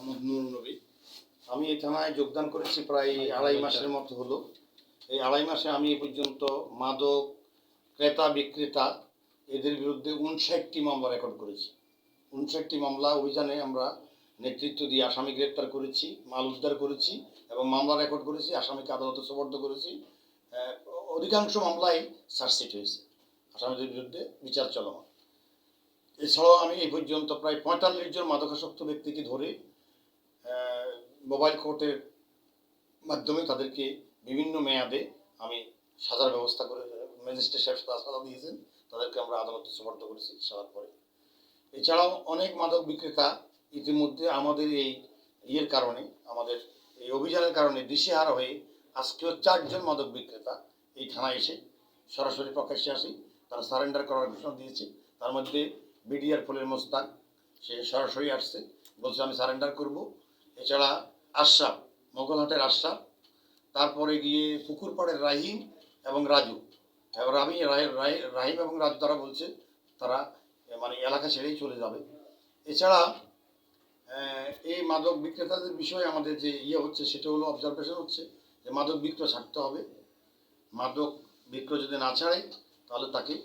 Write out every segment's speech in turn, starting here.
মোহাম্মদ নুর নবী। আমি এই থানায় যোগদান করেছি প্রায় আড়াই মাসের মতো হলো। এই আড়াই মাসে আমি এ পর্যন্ত মাদক, ক্রেতা, বিক্রেতা এদের বিরুদ্ধে উনষাটটি মামলা রেকর্ড করেছি। উনষাটটি মামলা অভিযানে আমরা নেতৃত্ব দিয়ে আসামি গ্রেপ্তার করেছি, মাল উদ্ধার করেছি এবং মামলা রেকর্ড করেছি, আসামিকে আদালতে সোপর্দ করেছি। অধিকাংশ মামলাই সার্সিট হয়েছে, আসামিদের বিরুদ্ধে বিচার চলমান। এছাড়াও আমি এই পর্যন্ত প্রায় পঁয়তাল্লিশ জন মাদকাসক্ত ব্যক্তিকে ধরে মোবাইল কোর্টের মাধ্যমে তাদেরকে বিভিন্ন মেয়াদে আমি সাজার ব্যবস্থা করে, ম্যাজিস্ট্রেট সাহেব সাজা দিয়েছেন। তাদেরকে আমরা আদালতে সমর্থ করেছি সাজার পরে। এছাড়াও অনেক মাদক বিক্রেতা ইতিমধ্যে আমাদের এই ইয়ের কারণে, আমাদের এই অভিযানের কারণে দিশেহারা হয়ে আজকেও চারজন মাদক বিক্রেতা এই থানায় এসে সরাসরি প্রকাশ্যে আসি, তারা সারেন্ডার করার ঘোষণা দিয়েছে। তার মধ্যে বিডিআর ফুলের মোস্তাক, সে সরাসরি আসছে, বলছে আমি সারেন্ডার করব। এছাড়া আশরাফ মোগলহাটের আশরাফ তারপরে গিয়ে পুকুরপাড়ের রাহিম এবং রাজু। এবার আমি রাহি- রাহি- রাহিম এবং রাজু তারা বলছে, তারা মানে এলাকা ছেড়েই চলে যাবে। এছাড়া এই মাদক বিক্রেতাদের বিষয়ে আমাদের যে ইয়ে হচ্ছে, সেটা হলো অবজারভেশন হচ্ছে, যে মাদক বিক্রয় ছাড়তে হবে। মাদক বিক্রয় যদি না ছাড়ে, তাহলে তাকে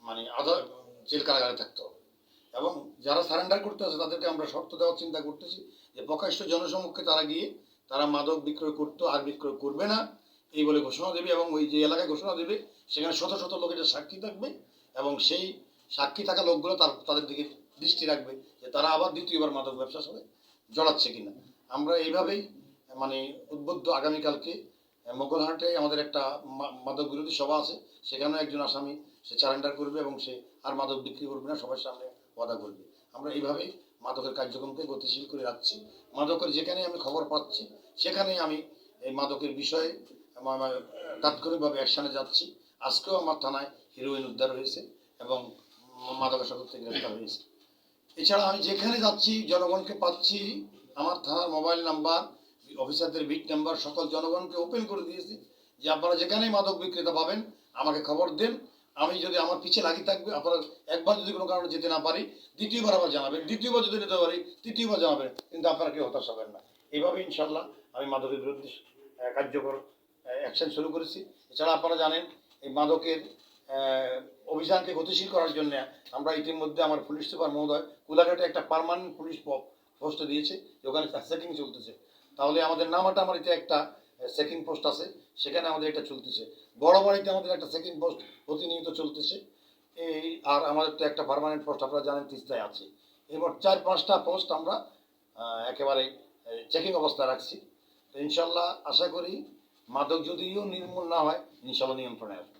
মানে আধা জেল কারাগারে থাকতে হবে। এবং যারা সারেন্ডার করতে আছে, তাদেরকে আমরা শর্ত দেওয়ার চিন্তা করতেছি যে প্রকাশ্য জনসমক্ষে তারা গিয়ে তারা মাদক বিক্রয় করতো, আর বিক্রয় করবে না। এই বলে ঘোষণা দেবে এবং ওই যে এলাকায় ঘোষণা দেবে, সেখানে শত শত লোকের সাক্ষী থাকবে এবং সেই সাক্ষী থাকা লোকগুলো তার, তাদের দিকে দৃষ্টি রাখবে যে তারা আবার দ্বিতীয়বার মাদক ব্যবসার সাথে জড়াচ্ছে কিনা। আমরা এইভাবেই মানে উদ্বুদ্ধ আগামীকালকে মোগলহাটে আমাদের একটা মাদক বিরোধী সভা আছে। সেখানেও একজন আসামি, সে সারেন্ডার করবে এবং সে আর মাদক বিক্রি করবে না, সবার সামনে ওয়াদা করবে আমরা এইভাবেই মাদকের কার্যক্রমকে গতিশীল করে রাখছি। মাদকের যেখানে আমি খবর পাচ্ছি সেখানেই আমি এই মাদকের বিষয়ে তাৎক্ষণিকভাবে অ্যাকশানে যাচ্ছি। আজকেও আমার থানায় হিরোইন উদ্ধার হয়েছে এবং মাদকাসক্ত থেকে গ্রেফতার হয়েছে। এছাড়া আমি যেখানে যাচ্ছি, জনগণকে পাচ্ছি, আমার থানার মোবাইল নাম্বার, অফিসারদের বিট নাম্বার, সকল জনগণকে ওপেন করে দিয়েছি যে আপনারা যেখানেই মাদক বিক্রেতা পাবেন, আমাকে খবর দেন। আমি যদি আমার পিছিয়ে লাগি থাকবে, আপনারা একবার যদি কোনো কারণে যেতে না পারি, দ্বিতীয়বার আবার জানাবেন। দ্বিতীয়বার যদি নিতে পারি, তৃতীয়বার জানাবেন, কিন্তু আপনারা কেউ হতাশ হবেন না। এইভাবে ইনশাল্লাহ আমি মাদকের বিরুদ্ধে কার্যকর অ্যাকশন শুরু করেছি। এছাড়া আপনারা জানেন, এই মাদকের অভিযানকে গতিশীল করার জন্য আমরা ইতিমধ্যে আমার পুলিশ সুপার মহোদয় কুলাঘাটে একটা পার্মানেন্ট পুলিশ পোস্ট দিয়েছে ওখানে চেকিং চলতেছে। তাহলে আমাদের নামাটা আমার এতে একটা সেকিং পোস্ট আছে, সেখানে আমাদের এটা চলতেছে। বড় বাড়িতে আমাদের একটা সেকেন্ড পোস্ট প্রতিনিয়ত চলতেছে। এই আর আমাদের তো একটা পারমানেন্ট পোস্ট আপনারা জানেন তিস্তায় আছে। এবার চার, পাঁচটা পোস্ট আমরা একেবারে চেকিং অবস্থায় রাখছি। তো ইনশাল্লাহ আশা করি মাদক যদিও নির্মূল না হয়, ইনশাল্লাহ নিয়ন্ত্রণে আসবে।